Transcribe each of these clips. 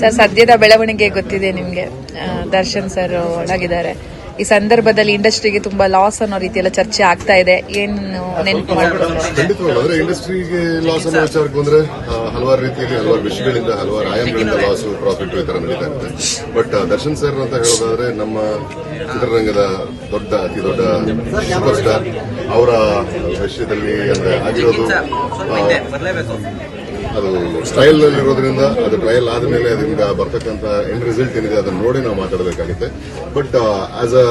Sir ಸದ್ಯದ ಬೆಳವಣಿಗೆ ಗೊತ್ತಿದೆ ನಿಮ್ಗೆ. ದರ್ಶನ್ ಸರ್ ಒಳಗಿದ್ದಾರೆ. ಈ ಸಂದರ್ಭದಲ್ಲಿ ಇಂಡಸ್ಟ್ರಿಗೆ ತುಂಬಾ ಲಾಸ್ ಅನ್ನೋ ರೀತಿಯೆಲ್ಲ ಚರ್ಚೆ ಆಗ್ತಾ ಇದೆ. ಏನು ನೆನಪು ಖಂಡಿತವಾಗ್ಲು ಇಂಡಸ್ಟ್ರಿಗೆ ಲಾಸ್ ಅನ್ನೋ ವಿಚಾರಕ್ಕೆ ಬಂದ್ರೆ ಹಲವಾರು ರೀತಿಯಲ್ಲಿ ಹಲವಾರು ವಿಷಯಗಳಿಂದ ಹಲವಾರು ಆಯಾಮಗಳಿಂದ ಲಾಸ್ ಪ್ರಾಫಿಟ್ ಈ ತರ ನಡೀತಾ ಇರುತ್ತೆ ಬಟ್ ದರ್ಶನ್ ಸರ್ ಅಂತ ಹೇಳೋದಾದ್ರೆ ನಮ್ಮ ಚಿತ್ರರಂಗದ ದೊಡ್ಡ ಅತಿ ದೊಡ್ಡ ಸೂಪರ್ ಸ್ಟಾರ್ ಅವರ ವಿಷಯದಲ್ಲಿ ಅಂದ್ರೆ ಆಗಿರೋದು ಅದು ಸ್ಟೈಲ್ ಅಲ್ಲಿ ಅದು ಟ್ರಯಲ್ ಆದಮೇಲೆ ಅದರಿಂದ ಬರ್ತಕ್ಕಂಥ ಎಂಡ್ ರಿಸಲ್ಟ್ ಏನಿದೆ ಅದನ್ನ ನೋಡಿ ನಾವು ಮಾತಾಡಬೇಕಾಗುತ್ತೆ. But as a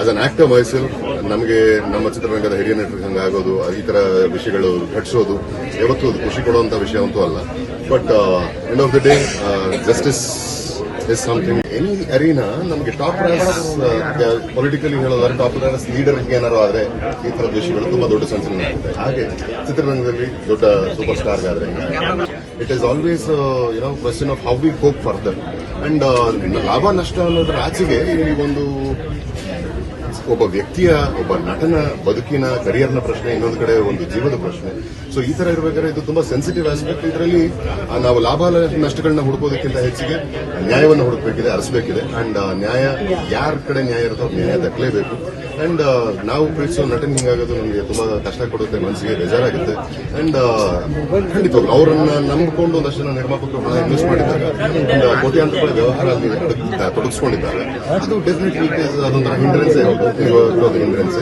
as an actor ವಯಸ್ಸಲ್ ನಮಗೆ ನಮ್ಮ ಚಿತ್ರರಂಗದ ಹಿರಿಯ ನಟರಿಗೆ ಆಗೋದು ಈ ತರ ವಿಷಯಗಳು ಘಟಿಸೋದು, ಯಾವತ್ತೂ ಅದು ಖುಷಿ ಕೊಡುವಂತ ವಿಷಯ ಅಂತೂ ಅಲ್ಲ. But end of the day justice is something any arena ನಮಗೆ ಟಾಪ್ ರ್ಯಾಸ್ ಪೊಲಿಟಿಕಲಿ ಹೇಳೋದಾದ್ರೆ ಟಾಪ್ ರ್ಯಾಸ್ ಲೀಡರ್ ಏನಾರು ಆದ್ರೆ, ಈ ತರದ ವಿಷಯಗಳು ತುಂಬಾ ದೊಡ್ಡ ಸಂಚಲನ ಆಗುತ್ತೆ. ಹಾಗೆ ಚಿತ್ರರಂಗದಲ್ಲಿ ದೊಡ್ಡ ಸೂಪರ್ ಸ್ಟಾರ್ ಆದ್ರೆ it is always you know question of how we cope further and ಲಾಭ, ನಷ್ಟ ಅನ್ನೋದ್ರ ಆಚೆಗೆ ಇಲ್ಲಿ ಒಂದು ಒಬ್ಬ ವ್ಯಕ್ತಿಯ, ಒಬ್ಬ ನಟನ, ಬದುಕಿನ ಕರಿಯರ್ನ ಪ್ರಶ್ನೆ, ಇನ್ನೊಂದು ಕಡೆ ಒಂದು ಜೀವದ ಪ್ರಶ್ನೆ. ಸೊ ಈ ತರ ಇರಬೇಕಾದ್ರೆ ಇದು ತುಂಬಾ ಸೆನ್ಸಿಟಿವ್ ಆಸ್ಪೆಕ್ಟ್ ಇದರಲ್ಲಿ ನಾವು ಲಾಭ ನಷ್ಟಗಳನ್ನ ಹುಡುಕೋದಕ್ಕಿಂತ ಹೆಚ್ಚಿಗೆ ನ್ಯಾಯವನ್ನು ಹುಡುಕಬೇಕಿದೆ, ಅರಸಬೇಕಿದೆ. ಅಂಡ್ ನ್ಯಾಯ, ಯಾರ ಕಡೆ ನ್ಯಾಯ ಇರುತ್ತೋ ನ್ಯಾಯ ದಕ್ಕಲೇಬೇಕು ಅಂಡ್ ನಾವು ಪ್ರೀತಿಸೋ ನಟನ್ ಹಿಂಗಾಗೋದು ನಮಗೆ ತುಂಬಾ ಕಷ್ಟ ಕೊಡುತ್ತೆ, ಮನಸ್ಸಿಗೆ ಬೇಜಾರಾಗುತ್ತೆ. ಅಂಡ್ ಖಂಡಿತವಾಗ್ಲು ಅವರನ್ನ ನಂಬಿಕೊಂಡು ಒಂದಷ್ಟು ಜನ ನಿರ್ಮಾಪಕರು ಹಣ ಇನ್ವೆಸ್ಟ್ ಮಾಡಿದಾಗ ಅಂಡ್ ಕೋಟ್ಯಾಂತರ ವ್ಯವಹಾರ ಅಲ್ಲಿ ತೊಡಗಿಸ್ಕೊಂಡಿದ್ದಾರೆ. ಅದು ಡೆಫಿನೆಟ್ಲಿ ಅದೊಂದು ಹಿಂಡ್ರೆನ್ಸ್ ಇರೋದು ಹಿಂಡ್ರೆನ್ಸ್